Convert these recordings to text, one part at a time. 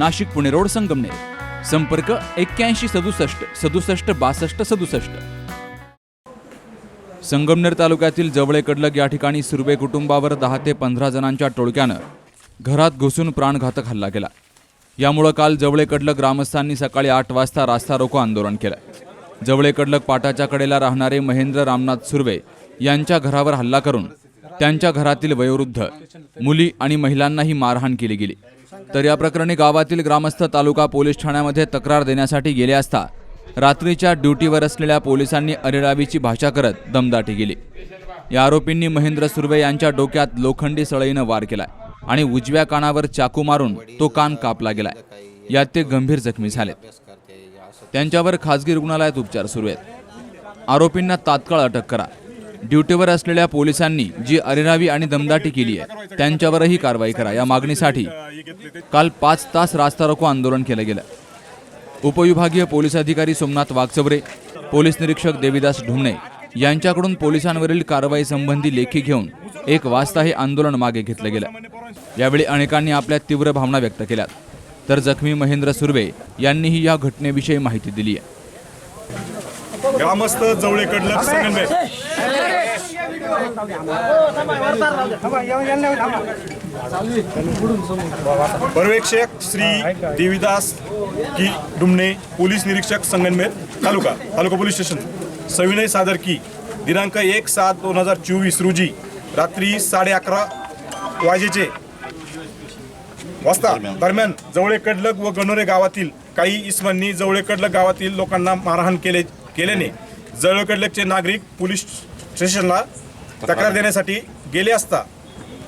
Nashik Pune road Sangamner. संपर्क एक्क्याऐंशी सदुसष्ट सदुसष्ट बासष्ट सदुसष्ट. संगमनेर तालुक्यातील जवळे कडलग या ठिकाणी सुर्वे कुटुंबावर दहा ते पंधरा जणांच्या टोळक्यानं घरात घुसून प्राणघातक हल्ला केला. यामुळं काल जवळे कडलग ग्रामस्थांनी सकाळी आठ वाजता रास्ता रोको आंदोलन केलं. जवळे कडलग पाटाच्या कडेला राहणारे महेंद्र रामनाथ सुर्वे यांच्या घरावर हल्ला करून त्यांच्या घरातील वयोवृद्ध मुली आणि महिलांनाही मारहाण केली गेली. तर या प्रकरणी गावातील ग्रामस्थ तालुका पोलीस ठाण्यामध्ये तक्रार देण्यासाठी गेले असता रात्रीच्या ड्युटीवर असलेल्या पोलिसांनी अरेरावीची भाषा करत दमदाटी केली. या आरोपींनी महेंद्र सुर्वे यांच्या डोक्यात लोखंडी सळईनं वार केलाय आणि उजव्या कानावर चाकू मारून तो कान कापला गेलाय. यात ते गंभीर जखमी झाले त्यांच्यावर खासगी रुग्णालयात उपचार सुरू आहेत. आरोपींना तात्काळ अटक करा. ड्युटीवर असलेल्या पोलिसांनी जी अरेरावी आणि दमदाटी केली आहे त्यांच्यावरही कारवाई करा या मागणीसाठी काल पाच तास रास्ता रोको आंदोलन केलं गेलं. उपविभागीय पोलीस अधिकारी सोमनाथ वागचवरे पोलीस निरीक्षक देविदास ढुमणे यांच्याकडून पोलिसांवरील कारवाई संबंधी लेखी घेऊन एक वाजता हे आंदोलन मागे घेतलं गेलं. यावेळी अनेकांनी आपल्या तीव्र भावना व्यक्त केल्यात तर जखमी महेंद्र सुर्वे यांनीही या घटनेविषयी माहिती दिली आहे. ग्रामस्थ जवळेकडलं संगमनेर पर्यवेक्षक श्री देविदास की डुमणे पोलीस निरीक्षक संगनमेर तालुका तालुका पोलीस स्टेशन. सविनय सादर की दिनांक एक सात दोन हजार चोवीस रोजी रात्री साडे अकरा वाजेचे. वाजता दरम्यान जवळे कडलग व गणोरे गावातील काही इस्मांनी जवळे कडलग गावातील लोकांना मारहाण केले केल्याने जवळे कडलगचे नागरिक पोलीस स्टेशनला तक्रार देण्यासाठी गेले असता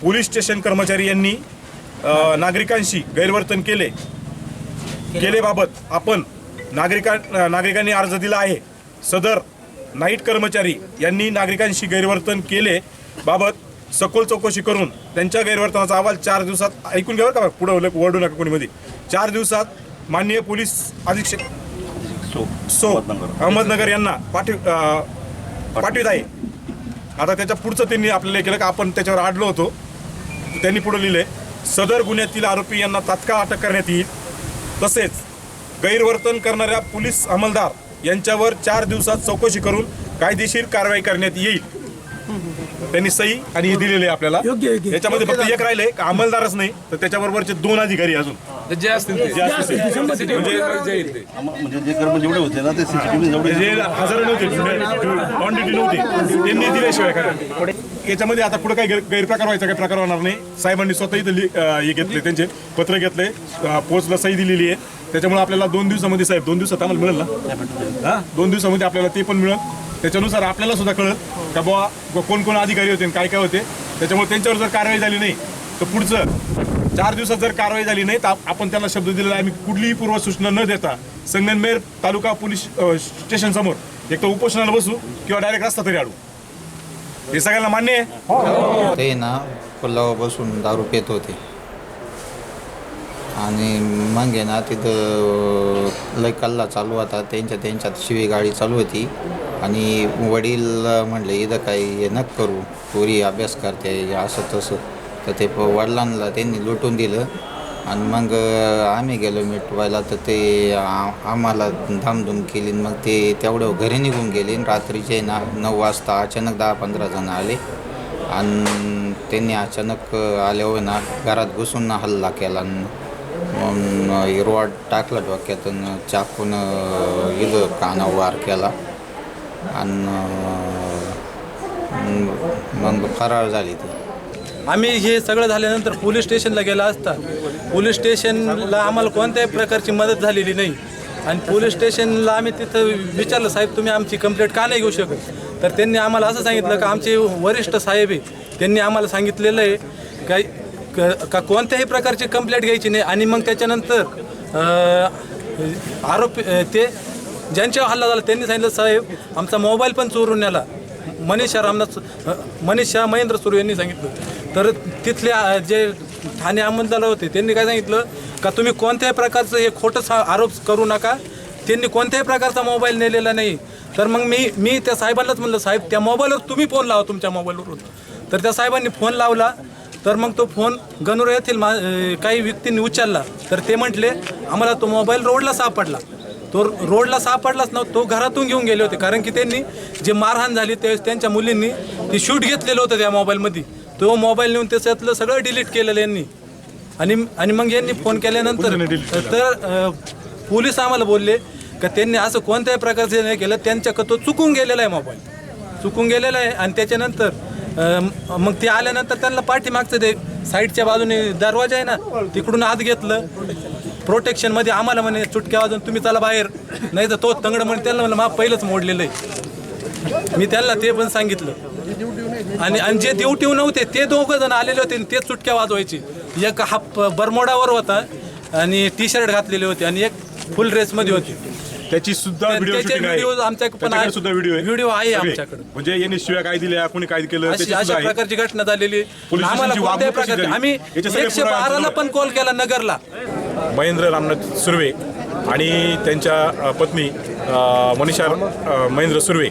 पोलीस स्टेशन कर्मचारी यांनी नागरिकांशी गैरवर्तन केले. केलेबाबत आपण नागरिकां नागरिकांनी अर्ज दिला आहे. सदर नाईट कर्मचारी यांनी नागरिकांशी गैरवर्तन केले बाबत सखोल चौकशी करून त्यांच्या गैरवर्तनाचा अहवाल चार दिवसात ऐकून घ्यावर का पुढं वरडू नका कोणी मध्ये चार दिवसात माननीय पोलीस अधीक्षक सो अहमदनगर. यांना पाठव पाठवित आहे. आता त्याच्या पुढचं त्यांनी आपल्याला हे केलं का आपण त्याच्यावर आडलो होतो. त्यांनी पुढे लिहिले सदर गुन्ह्यातील आरोपी यांना तात्काळ अटक करण्यात येईल. तसेच गैरवर्तन करणाऱ्या पोलीस अंमलदार यांच्यावर चार दिवसात चौकशी करून कायदेशीर कारवाई करण्यात येईल. त्यांनी सही आणि हे दिलेले आपल्याला. याच्यामध्ये फक्त एक राहिले का अंमलदारच नाही तर त्याच्याबरोबरचे दोन अधिकारी अजून. जे असतील ते. जे असतील ते. म्हणजे ते. म्हणजे जे कर्म जेवढे होते ना ते सीसीटीव्ही जेवढे जे हजर नव्हते क्वांटिटी नव्हती. त्यांनी दिल्याशिवाय याच्यामध्ये आता पुढे काही गैर- गैरप्रकार व्हायचा काही प्रकार होणार नाही. साहेबांनी स्वतः इथं लि- अं, हे घेतले त्यांचे पत्र घेतले अं, पोचला सही दिलेली आहे. त्याच्यामुळे आपल्याला दोन दिवसामध्ये साहेब दोन दिवसात आम्हाला मिळेल ना? हा? दोन दिवसामध्ये आपल्याला ते पण मिळेल. त्याच्यानुसार आपल्याला सुद्धा कळत का बुवा कोण कोण अधिकारी होते आणि काय काय होते. त्याच्यामुळे त्यांच्यावर जर कारवाई झाली नाही तर पुढचं चार दिवसात जर कारवाई झाली नाही तर आप- आपण त्यांना शब्द दिलेला आहे. आम्ही कुठलीही पूर्वसूचना न देता संगमनेर तालुका पोलीस स्टेशन समोर एक तर उपोषणाला बसू किंवा डायरेक्ट रस्ता तरी आडू. हे सगळ्यांना मान्य आहे? ते ना पुलावर बसून दारू पित होते. आणि मग आहे ना तिथं लय कल्ला चालू होता. त्यांच्या त्यांच्यात शिवी गाडी चालू होती. आणि वडील म्हणले इथं काही हे नक करू. पोरी अभ्यास करते असं तसं. तर ते प- वडिलांना त्यांनी लुटून दिलं. आणि मग आम्ही गेलो मिटवायला. तर ते आम्हाला धामधूम केली. आणि मग ते तेवढं घरी निघून गेले. आणि रात्रीचे ना नऊ वाजता अचानक दहा पंधरा जण आले. आणि त्यांनी अचानक आल्यावर ना घरात घुसून ना हल्ला केला. आणि मग टाकला डोक्यातून चाकून इलं काना वार केला. आणि मग फरार झाली ती. आम्ही हे सगळं झाल्यानंतर पोलीस स्टेशनला गेला असता पोलीस स्टेशनला आम्हाला कोणत्याही प्रकारची मदत झालेली नाही. आणि पोलीस स्टेशनला आम्ही तिथं विचारलं साहेब तुम्ही आमची कंप्लेंट का नाही घेऊ शकत? तर त्यांनी आम्हाला असं सांगितलं का आमचे वरिष्ठ साहेब आहे त्यांनी आम्हाला सांगितलेलं आहे काही क- का कोणत्याही प्रकारची कंप्लेंट घ्यायची नाही. आणि मग त्याच्यानंतर आरोपी ते ज्यांच्यावर हल्ला झाला त्यांनी सांगितलं साहेब आमचा मोबाईल पण चोरून नेला. मनीषा रामनाथ मनीषा महेंद्र सुरू यांनी सांगितलं. तर तिथले जे ठाणे अंमलदार होते त्यांनी काय सांगितलं? का तुम्ही कोणत्याही प्रकारचं हे खोटं आरोप करू नका. त्यांनी कोणत्याही प्रकारचा मोबाईल नेलेला नाही. तर मग मी मी त्या साहेबांनाच म्हणलं साहेब त्या मोबाईलवर तुम्ही फोन लावा तुमच्या मोबाईलवरून. तर त्या साहेबांनी फोन लावला. तर मग तो फोन गणुरे येथील मा काही व्यक्तींनी उचलला. तर ते म्हटले आम्हाला तो मोबाईल रोडला सापडला. तो रोडला सापडलाच नव्हता तो घरातून घेऊन गेले होते. कारण की त्यांनी जे मारहाण झाली ते त्यांच्या मुलींनी ते शूट घेतलेलं होतं त्या मोबाईलमध्ये. तो मोबाईल नेऊन त्याच्यातलं सगळं डिलीट केलेलं यांनी. आणि आणि मग यांनी फोन केल्यानंतर तर पोलीस आम्हाला बोलले का त्यांनी असं कोणत्याही प्रकारचे नाही केलं त्यांच्या तो चुकून गेलेला आहे मोबाईल. चुकून गेलेला आहे आणि त्याच्यानंतर मग ते आल्यानंतर त्यांना पाठीमागचं ते साईडच्या बाजूने दरवाजा आहे ना तिकडून आत घेतलं. प्रोटेक्शनमध्ये आम्हाला म्हणे चुटक्या वाजून तुम्ही चला बाहेर नाही तर तो तंगड म्हणे त्यांना म्हणलं मा पहिलंच मोडलेलं आहे मी त्यांना ते पण सांगितलं आणि आणि जे ड्युटीवर नव्हते ते दोघं जण आलेले होते आणि ते चुटक्या वाजवायचे एक हा बरमोडावर होता आणि टी शर्ट घातलेले होते आणि एक फुल ड्रेसमध्ये होते त्याची सुद्धा व्हिडिओ. सुद्धा व्हिडिओ व्हिडिओ आहे. आमच्याकडे. म्हणजे यांनी शिव्या काय दिल्या कोणी काय केलं अशी. प्रकारची घटना झालेली आम्हाला? आम्ही एकशे बाराला पण कॉल केला नगरला महेंद्र रामनाथ सुर्वे आणि त्यांच्या पत्नी मनीषा महेंद्र सुर्वे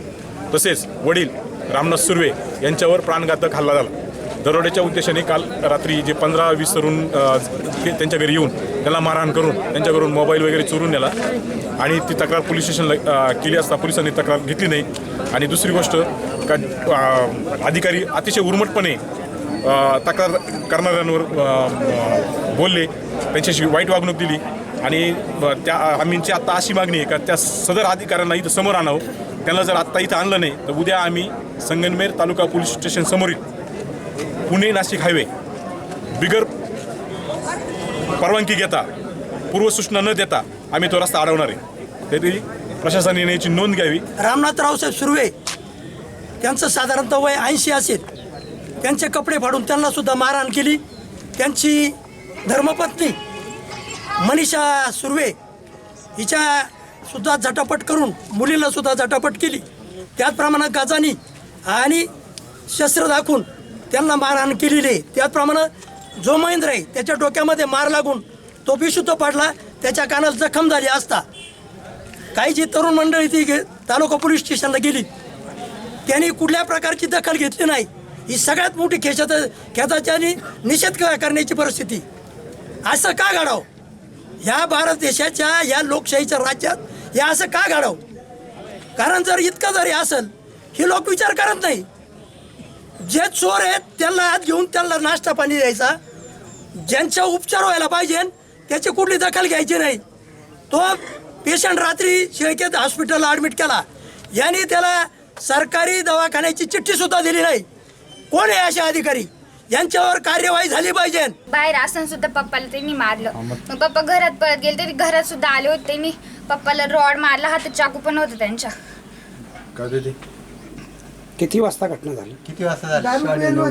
तसेच वडील रामनाथ सुर्वे यांच्यावर प्राणघातक हल्ला झाला. दरोड्याच्या उद्देशाने काल रात्री जे पंधरा वीस तरुण त्यांच्या घरी येऊन त्यांना मारहाण करून त्यांच्याकडून मोबाईल वगैरे चोरून नेला आणि ती तक्रार पोलीस स्टेशनला केली असता पोलिसांनी तक्रार घेतली नाही. आणि दुसरी गोष्ट का अधिकारी अतिशय उर्मटपणे तक्रार करणाऱ्यांवर बोलले त्यांच्याशी वाईट वागणूक दिली. आणि त्या आम्हीची आत्ता अशी मागणी आहे का त्या सदर अधिकाऱ्यांना इथं समोर आणावं. त्यांना जर आत्ता इथं आणलं नाही तर उद्या आम्ही संगनमेर तालुका पोलीस स्टेशन समोरील पुणे नाशिक हायवे बिगर परवानगी घेता पूर्वसूचना न देता आम्ही तो रस्ता अडवणार आहे. तरी प्रशासनाने याची नोंद घ्यावी. रामनाथ रावसाहेब सुर्वे त्यांचं साधारणतः वय ऐंशी असेल. त्यांचे कपडे फाडून त्यांना सुद्धा मारहाण केली. त्यांची धर्मपत्नी मनीषा सुर्वे हिच्या सुद्धा झटापट करून मुलीला सुद्धा झटापट केली. त्याचप्रमाणे गाजानी आणि शस्त्र दाखवून त्यांना मारहाण केलेली. आहे त्याचप्रमाणे जो महेंद्र आहे त्याच्या डोक्यामध्ये मार लागून तो बेशुद्ध पडला. त्याच्या कानात जखम झाली असता काही जी तरुण मंडळी ती गे- तालुका पोलीस स्टेशनला गेली. त्यांनी कुठल्या प्रकारची दखल घेतली नाही. ही सगळ्यात मोठी खेचात खेचाची आणि निषेध करण्याची परिस्थिती. असं का घडावं? ह्या भारत देशाच्या या लोकशाहीच्या राज्यात हे असं का घडावं? कारण जर इतकं जरी असेल हे लोक विचार करत नाही. जे चोर आहेत त्यांना आत घेऊन त्यांना नाश्ता पाणी द्यायचा. ज्यांचा उपचार व्हायला पाहिजे त्याची कुठली दखल घ्यायची नाही. तो पेशंट रात्री शेळकेत हॉस्पिटलला ॲडमिट केला. यांनी त्याला सरकारी दवाखान्याची चिठ्ठीसुद्धा दिली नाही. कोण आहे असे अधिकारी? यांच्यावर कार्यवाही झाली पाहिजे. बाहेर असताना सुद्धा पप्पाला त्यांनी मारलं. मग? पप्पा घरात पळत गेले तरी घरात सुद्धा आले होते. त्यांनी पप्पाला रॉड मारला. हातात चाकू पण होतं त्यांच्या. किती वाजता घटना झाली? हो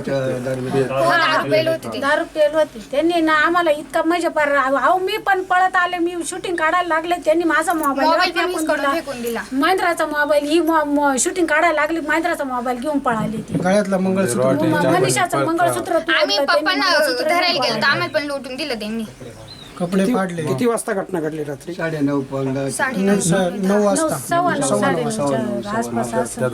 दारू पेल होते ते. दारू पेल होती. त्यांनी ना आम्हाला इतका म्हणजे पर अहो मी पण पळत आले. मी शूटिंग काढायला लागले. त्यांनी माझा मोबाईल मोबाईल पण वीज करून फेकून दिला? महिंद्राचा मोबाईल ही शूटिंग काढायला लागली. महिंद्राचा मोबाईल घेऊन पळाली ती. गळ्यातलं मंगळसूत्र मनीषाचं मंगळसूत्र आम्ही तोडलं, त्यांनी पप्पांना मंगळसूत्र धरायला घेऊन गेलो तर पळाली. आम्हाला पण लुटून दिलं त्यांनी. कपडे फाडले. किती वाजता घटना घडली रात्री? साडे नऊ नऊ वाजता. सव्वा नऊ साडे नऊच्या आसपास असं.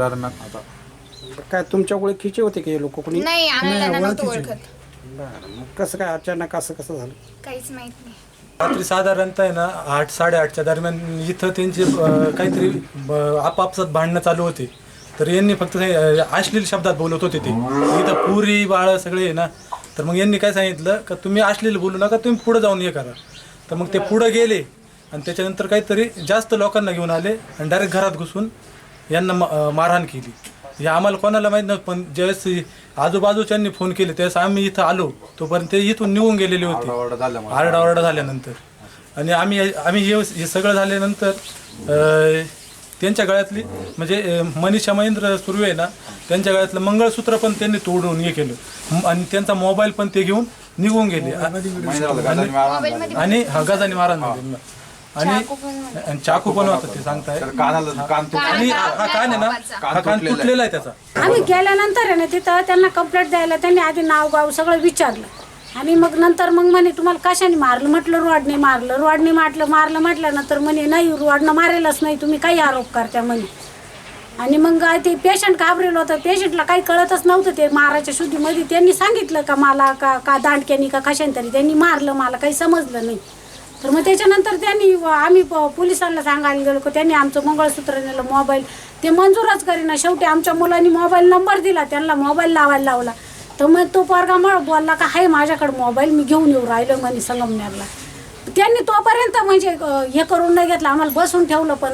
काय तुमच्या ओळखीचे होते की हे लोक कोणी? नाही आम्ही त्यांना नव्हतं ओळखत. बरं, मग कसं काय अचानक असं कसं झालं? काहीच माहीत नाही. रात्री साधारणतः आहे ना आठ साडेआठच्या दरम्यान इथं त्यांचे अं, काहीतरी ब- आपापसात भांडणं चालू होते. तर यांनी फक्त अं, अश्लील शब्दात बोलत होते ते. इथं पुरी बाळ सगळे आहे ना तर मग यांनी काय सांगितलं का तुम्ही अश्लील बोलू नका तुम्ही पुढे जाऊन हे करा. तर मग ते पुढे गेले आणि त्याच्यानंतर काहीतरी जास्त लोकांना घेऊन आले आणि डायरेक्ट घरात घुसून यांना म- अं, मारहाण केली. हे आम्हाला कोणाला माहीत नव्हतं पण ज्यावेळेस आजूबाजूच्यांनी फोन केले त्यावेळेस आम्ही इथं आलो. तोपर्यंत ते इथून निघून गेलेले होते. आरडाओरडा झाल्यानंतर. आणि आम्ही आम्ही हे हे सगळं झाल्यानंतर अं, त्यांच्या गळ्यातली म्हणजे अं, मनीषा महेंद्र सुर्वे ना त्यांच्या गळ्यातलं मंगळसूत्र पण त्यांनी तोडून हे केलं. म- आणि त्यांचा मोबाईल पण ते घेऊन निघून गेली. आणि हा गजाने मारण झाली. आणि चाकू पण होता ते सांगताय. आणि हा कान आहे ना हा कान तुटलेला आहे. त्याचा. आम्ही गेल्यानंतर आहे ना तिथं त्यांना कंप्लेंट द्यायला त्यांनी आधी नाव गाव सगळं विचारलं. आणि मग नंतर मग म्हणे तुम्हाला कशाने मारलं? म्हटलं रोडने मारलं. रोडने मारलं मारलं म्हटलं नंतर म्हणे नाही रोडनं मारेलच नाही तुम्ही काही आरोप करता म्हणे. आणि मग ते पेशंट घाबरेलं होतं. पेशंटला काही कळतच नव्हतं ते मारायच्या शुद्धीमध्ये. त्यांनी सांगितलं का मला का का दांडक्यानी का कशाने तरी त्यांनी मारलं मला काही समजलं नाही. तर मग त्याच्यानंतर त्यांनी आम्ही प- पोलिसांना सांगायला गेलो त्यांनी आमचं मंगळसूत्र नेलं मोबाईल. ते मंजूरच करीना. शेवटी आमच्या मुलांनी मोबाईल नंबर दिला त्यांना मोबाईल लावायला लावला. तर मग तो पोरगा मग बोलला का हाय माझ्याकडे मोबाईल मी घेऊन येऊ राहिलो म्हणे संगमनेरला. त्यांनी तोपर्यंत म्हणजे अं, हे करून नाही घेतलं. आम्हाला बसून ठेवलं पण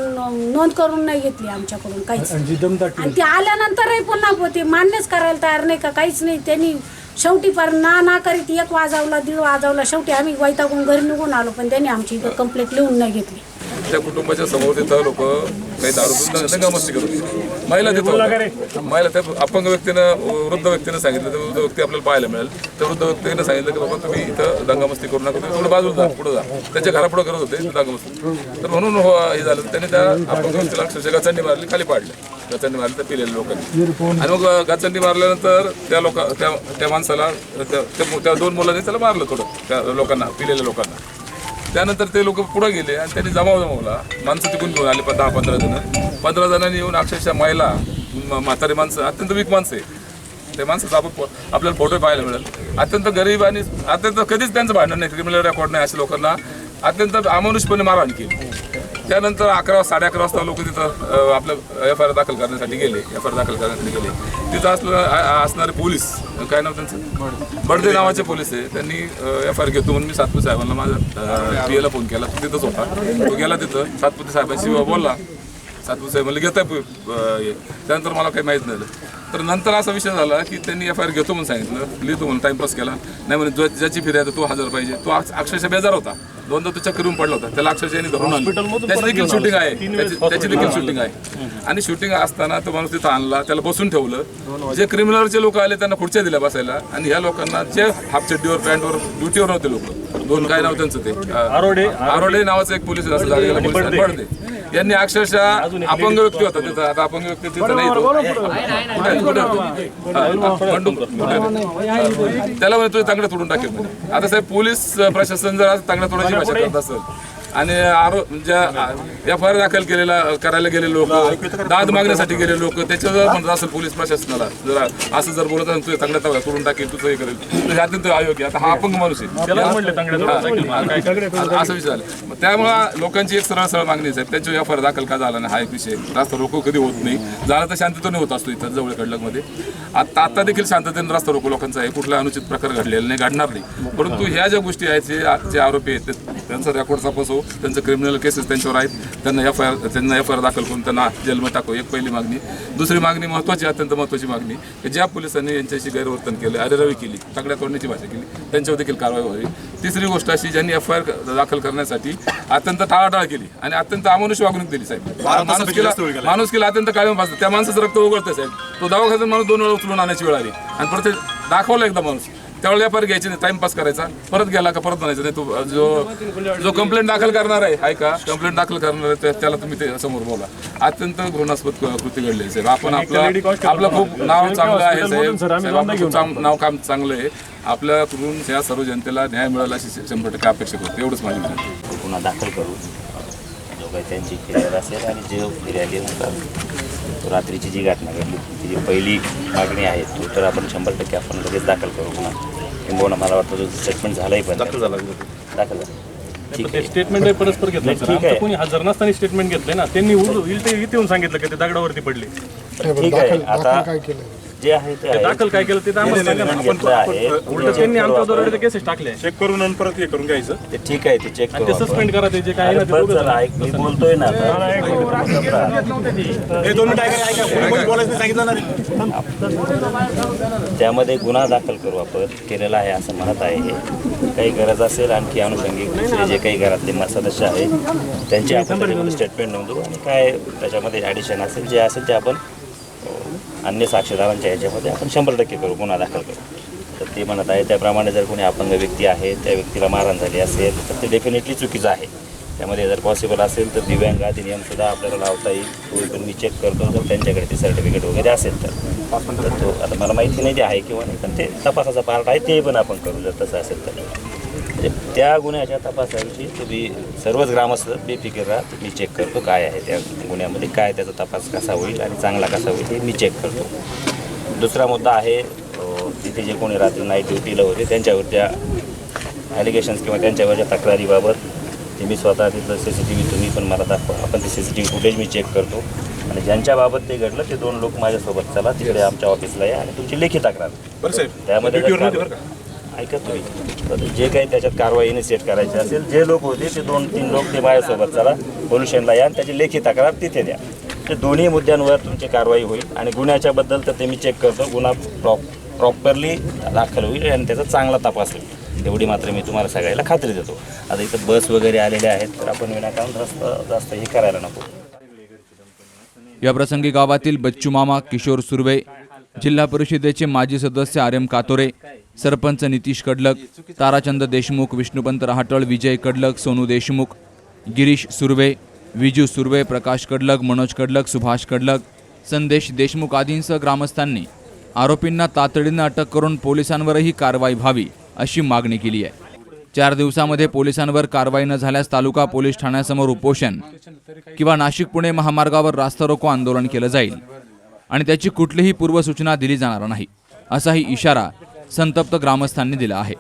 नोंद करून नाही घेतली आमच्याकडून काहीच. आणि जी दमदाटी आणि ते आल्यानंतरही पुन्हा ते मान्यच करायला तयार नाही का? काहीच नाही. त्यांनी शेवटी पर ना ना करीत एक वाजवला दीड वाजवला. शेवटी आम्ही वैतागून घरी निघून आलो पण त्यांनी आमची इथं कंप्लेंट लिहून नाही घेतली. त्या कुटुंबाच्या समोर तिथं लोक काही दारू दंगामस्ती करत होते महिला तिथं. महिला त्या अपंग व्यक्तीनं वृद्ध व्यक्तीनं सांगितलं तर वृद्ध व्यक्ती आपल्याला पाहायला मिळेल. त्या वृद्ध व्यक्तीनं सांगितलं की बाबा तुम्ही इथं दंगामस्ती करू नका तुम्ही थोडं बाजूला जा पुढे जा. त्यांच्या घरापुढे करत होते दंगामस्ती तर म्हणून हो हे झालं. त्यांनी त्या अपंग व्यक्तीला अक्षरशः गचांडी मारली खाली पाडले. गचांडी मारली तर पिलेल्या लोकांनी. आणि मग गचांडी मारल्यानंतर त्या लोक त्या त्या माणसाला त्या दोन मुलांनी त्याला मारलं थोडं त्या लोकांना पिलेल्या लोकांना. त्यानंतर ते लोक पुढे गेले आणि त्यांनी जमाव जमवला. माणसं तिकून घेऊन आले दहा पंधरा जण. पंधरा जणांनी येऊन अक्षरशः महिला म- म्हातारी माणसं अत्यंत वीक माणसं आहे. ते माणसाचा आपण आपल्याला फोटो पाहायला मिळेल. अत्यंत गरीब आणि अत्यंत कधीच त्यांचं भांडण नाही क्रिमिनल रेकॉर्ड नाही अशा लोकांना. अत्यंत अमानुषपणे मारहाण केली. त्यानंतर अकरा साडे अकरा वाजता लोक तिथं आपलं एफ आय आर दाखल करण्यासाठी गेले. एफ आय आर दाखल करण्यासाठी गेले. तिथं असलं असणारे पोलीस काय नाव त्यांचं? बडदे नावाचे पोलीस आहे. त्यांनी एफ आय आर घेतो म्हणून मी सातपुते साहेबांना माझ्या पी एला फोन केला. तो तिथंच होता. तो गेला तिथं. सातपुते साहेबांशी बोलला. सातपुते साहेब म्हणले घेताय प- अ, हे. त्यानंतर मला काही माहीत नाही. तर नंतर असा विषय झाला की त्यांनी एफ आय आर घेतो म्हणून सांगितलं. लिहितो म्हणून टाइमपास केला. नाही म्हणे जो- ज्याची फिर्याद आहे तो हजर पाहिजे. तो अक्ष- अक्षरशः बेजार होता. दोनदा तो चक्कर येऊन पडला होता. त्याला अक्षरशः यांनी धरून आणलं. त्याची देखील शूटिंग आहे. त्याची देखील शूटिंग आहे. आणि शूटिंग असताना तो माणूस तिथं आणला. त्याला बसून ठेवलं. जे क्रिमिनलचे लोक आले त्यांना खुर्च्या दिल्या बसायला. आणि ह्या लोकांना जे हाफ चड्डीवर पॅन्टवर ड्युटीवर नव्हते लोक. दोन काय नाव त्यांचं ते? आरोडे. आरोडे नावाचं एक पोलीस असं झालेला बडदे. यांनी अक्षरशः अपंग व्यक्ती होता तिथं आता अपंग व्यक्ती तिथं नाही तो. कुठे आहे? कुठे आहे तो? हा, बंडू, कुठे आहे तो? त्याला म्हणे तुझे तांगडे तोडून टाकेल म्हणे आता साहेब पोलीस प्रशासन जर आज तांगड्या तोडायची भाषा करत असेल आणि आरो ज्या एफ आय आर दाखल केलेला करायला गेलेले लोक दाद मागण्यासाठी गेलेले लोक त्याच्यावर म्हणत असेल पोलीस प्रशासनाला जर असं जर बोलत असेल तुझ्या तांगड्या तोडून टाकेल तुझं हे करेल हे अत्यंत अयोग्य आता हा अपंग माणूस आहे. असं मग त्यामुळं लोकांची एक सरळ सरळ मागणी आहे त्यांच्यावर एफ आय आर दाखल का झाला नाही हा एक विषय. रास्ता रोको कधी होत नाही. झाला तर शांततेने होत असतो इथं जवळ कडलकमध्ये आता आता देखील शांततेने रस्ता रोको लोकांचा आहे. कुठला अनुचित प्रकार घडलेला नाही घडणार नाही. परंतु ह्या ज्या गोष्टी आहेत जे आरोपी आहेत त्यांचा रेकॉर्ड तपासो. त्यांचं क्रिमिनल केसेस त्यांच्यावर आहेत. त्यांना एफ आय आर त्यांना एफ आय आर दाखल करून त्यांना जेलमध्ये टाकू. एक पहिली मागणी. दुसरी मागणी महत्त्वाची अत्यंत महत्त्वाची मागणी की ज्या पोलिसांनी यांच्याशी गैरवर्तन केलं अरेरावी केली तगड्या तोडण्याची भाषा केली त्यांच्यावर देखील कारवाई व्हावी. तिसरी गोष्ट अशी ज्यांनी एफ आय आर दाखल करण्यासाठी अत्यंत टाळाटाळ केली आणि अत्यंत अमानुष वागणूक दिली साहेब. माणुसकीला माणुसकीला अत्यंत कायम भासतं त्या माणसाचं रक्त उघडतं साहेब. तो दवाखान्यात माणूस दोन वेळा उचलून आणायची वेळ आली. आणि परत ते दाखवलं एकदा माणूस. त्यावेळेला व्यापार घ्यायचे नाही टाइमपास करायचा. परत गेला का परत म्हणायचं नाही तो जो जो कंप्लेंट दाखल करणार आहे आहे का कंप्लेंट दाखल करणार आहे त्या- त्याला तुम्ही ते समोर बोला. अत्यंत घृणास्पद कृती घडली आहे, साहेब. आपण आपलं आपलं खूप नाव चांगलं आहे साहेब. नाव काम चांगलं आहे. आपल्याकडून ह्या सर्व जनतेला न्याय मिळाला अशी शंभर टक्के अपेक्षा करतो एवढंच माझी विनंती. गुन्हा दाखल करू काही त्यांची फिर्याद असेल आणि जे फिर्यादीनुसार तो रात्रीची जी घटना घडली ती जी पहिली मागणी आहे तो तर आपण शंभर टक्के आपण लगेच दाखल करू गुन्हा किंबहुना मला वाटतं जो स्टेटमेंट झालाही पण दाखल झाला दाखल. झाला. ठीक आहे. स्टेटमेंट बरंच पर घेतलं सर आमचं. कोणी हजर नसताना स्टेटमेंट घेतलंय ना. त्यांनी येऊन सांगितलं की ते दगडावरती पडले. ठीक आहे. आता जे आहे ते आहे. दाखल काय केलं ते तर आम्हाला सांगा ना. Statement घेतलं आहे उलट त्यांनी आमच्या दरोडे केसेस टाकले चेक करून आणि परत हे करून घ्यायचं ते ठीक आहे ते चेक करू ते आपण. सस्पेंड करा ते जे काय आहे ना अरे ते बस दोघं झालं, ऐक मी बोलतोय ना आता. हे दोन मिनिटं ऐका ऐका कोणी बोलायचं नाही सांगितलं ना त्यामध्ये गुन्हा दाखल करू आपण केलेला आहे असं म्हणत आहे हे. काही गरज असेल आणखी अनुषंगिक दुसरे जे काही घरातले म- सदस्य आहेत त्यांची आपण स्टेटमेंट नोंदवू आणि काय त्याच्यामध्ये ॲडिशन असेल जे असेल ते आपण अन्य साक्षीदारांच्या ह्याच्यामध्ये आपण शंभर टक्के करू गुन्हा दाखल करू. तर ते म्हणत आहे त्याप्रमाणे जर कोणी अपंग व्यक्ती आहे त्या व्यक्तीला मारहाण झाली असेल तर ते डेफिनेटली चुकीचं आहे. त्यामध्ये जर पॉसिबल असेल तर दिव्यांग अधिनियमसुद्धा आपल्याला लावता येईल. तो पण मी चेक करतो जर त्यांच्याकडे ते सर्टिफिकेट वगैरे असेल तर. तर तो आता मला माहिती नाही ते आहे किंवा नाही पण ते तपासाचा पार्ट आहे ते पण आपण करू जर तसं असेल तर. म्हणजे त्या गुन्ह्याच्या तपासाविषयी तुम्ही सर्वच ग्रामस्थ बेफिकीर राहा. मी चेक करतो काय आहे त्या गुन्ह्यामध्ये काय त्याचा तपास कसा होईल आणि चांगला कसा होईल हे मी चेक करतो. दुसरा मुद्दा आहे तिथे जे कोणी रात्री नाईट ड्युटीला होते त्यांच्यावरच्या ॲलिगेशन्स किंवा त्यांच्यावरच्या तक्रारीबाबत ते मी स्वतः तिथलं सी सी टी व्ही तुम्ही पण मला दाखवा. आपण ते C C T V footage मी चेक करतो. आणि ज्यांच्याबाबत ते घडलं ते दोन लोक माझ्यासोबत चला तिकडे आमच्या ऑफिसला या आणि तुमची लेखी तक्रार. त्यामध्ये जर ऐका तुम्ही. तर जे काही त्याच्यात कारवाई इनिशिएट करायची असेल जे लोक होते ते दोन तीन लोक ते माझ्यासोबत चला पोल्युशनला या आणि त्याची लेखी तक्रार तिथे द्या. ते दोन्ही मुद्द्यांवर तुमची कारवाई होईल आणि गुन्ह्याच्या बद्दल तर ते मी चेक करतो. गुन्हा प्रॉप प्रॉपरली दाखल होईल आणि त्याचा चांगला तपास होईल. एवढी मात्र मी तुम्हाला सगळ्याला खात्री देतो. आता इथं बस वगैरे आलेल्या आहेत तर आपण विनाकारण जास्त जास्त हे करायला नको. याप्रसंगी गावातील बच्चू मामा किशोर सुर्वे जिल्हा परिषदेचे माजी सदस्य आर एम कातोरे सरपंच नितीश कडलक ताराचंद देशमुख विष्णुपंत रहाटळ विजय कडलक सोनू देशमुख गिरीश सुर्वे विजू सुर्वे प्रकाश कडलक मनोज कडलक सुभाष कडलक संदेश देशमुख आदींसह ग्रामस्थांनी आरोपींना तातडीनं अटक करून पोलिसांवरही कारवाई व्हावी अशी मागणी केली आहे. चार दिवसामध्ये पोलिसांवर कारवाई न झाल्यास तालुका पोलीस ठाण्यासमोर उपोषण किंवा नाशिक पुणे महामार्गावर रास्ता रोको आंदोलन केलं जाईल. आणि त्याची कुठलीही पूर्वसूचना दिली जाणार नाही असाही इशारा संतप्त ग्रामस्थांनी दिला आहे.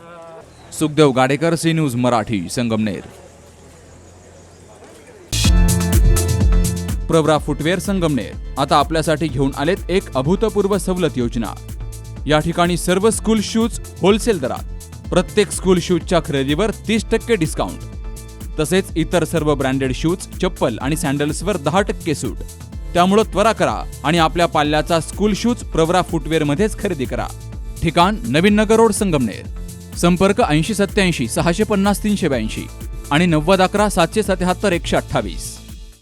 Sukhdev Gadekar C news Marathi Sangamner. Pravara footwear Sangamner. आता आपल्यासाठी घेऊन आलेत एक अभूतपूर्व सवलत योजना. या ठिकाणी सर्व स्कूल शूज होलसेल दरात. प्रत्येक स्कूल शूजच्या खरेदीवर तीस टक्के डिस्काउंट तसेच इतर सर्व ब्रँडेड शूज चप्पल आणि सँडल्सवर दहा टक्के सूट. त्यामुळं त्वरा करा आणि आपल्या पाल्याचा स्कूल शूज प्रवरा फुटवेअर मध्येच खरेदी करा. ठिकाण नवीन नगर रोड संगमनेर. संपर्क ऐंशी सत्याऐंशी सहाशे पन्नास तीनशे ब्याऐंशी आणि नव्वद अकरा सातशे सत्याहत्तर एकशे अठ्ठावीस.